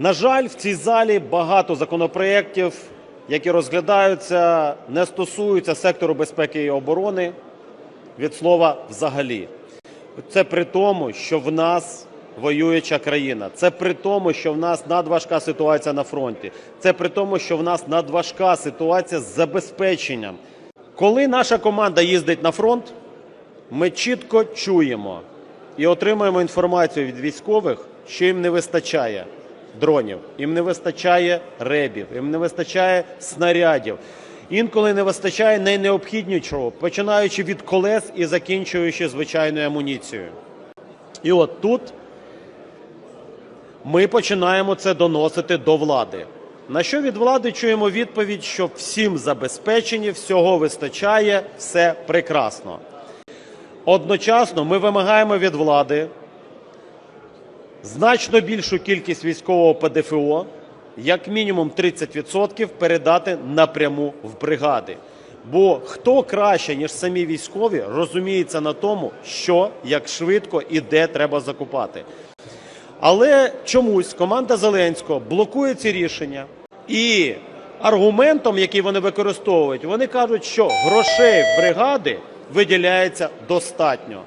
На жаль, в цій залі багато законопроєктів, які розглядаються, не стосуються сектору безпеки і оборони від слова взагалі. Це при тому, що в нас воююча країна. Це при тому, що в нас надважка ситуація на фронті. Це при тому, що в нас надважка ситуація з забезпеченням. Коли наша команда їздить на фронт, ми чітко чуємо і отримуємо інформацію від військових, що їм не вистачає дронів, їм не вистачає ребів, їм не вистачає снарядів. Інколи не вистачає найнеобхіднішого, починаючи від колес і закінчуючи звичайною амуніцією. І от тут ми починаємо це доносити до влади. На що від влади чуємо відповідь, що всім забезпечені, всього вистачає, все прекрасно. Одночасно ми вимагаємо від влади значно більшу кількість військового ПДФО, як мінімум 30% передати напряму в бригади. Бо хто краще, ніж самі військові, розуміється на тому, що, як швидко і де треба закупати. Але чомусь команда Зеленського блокує ці рішення. І аргументом, який вони використовують, вони кажуть, що грошей бригади виділяється достатньо.